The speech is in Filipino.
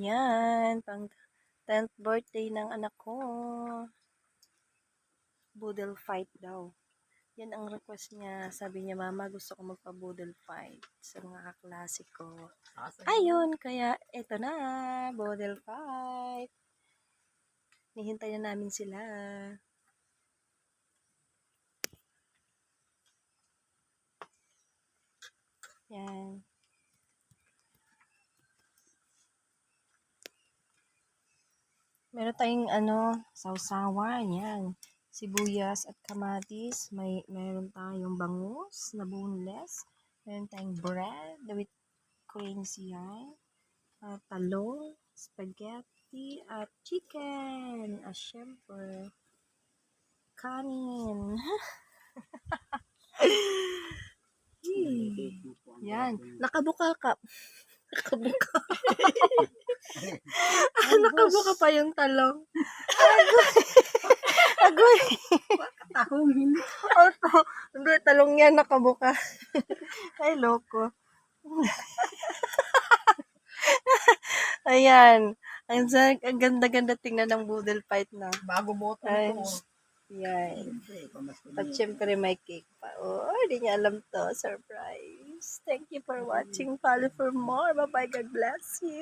Yan, pang 10th birthday ng anak ko. Boodle fight daw. Yan ang request niya. Sabi niya, Mama, gusto ko magpa-boodle fight sa mga kaklase ko. Ayun, kaya eto na, boodle fight. Nihintay na namin sila. Yan. Meron tayong ano, sausawan, yan. Sibuyas at kamatis. May, meron tayong bangus na boneless. Meron tayong bread with creams yan. Uh, talong, spaghetti, at chicken. At syempre, kanin. Hmm. Yan. Nakabuka ka. Nakabuka. Nakabuka pa yung talong. Agoy. Agoy. Tahong hindi. Oh, to- Hindi, talong yan nakabuka. Ay, loko. Ayan. Ang, ang ganda-ganda tingnan ng boodle fight na. Bago bottom Ay. ko. Yan. Siyempre, pamasko At syempre may cake pa. Oh, hindi niya alam to. Surprise. Thank you for watching. Follow for more. Bye-bye. God bless you.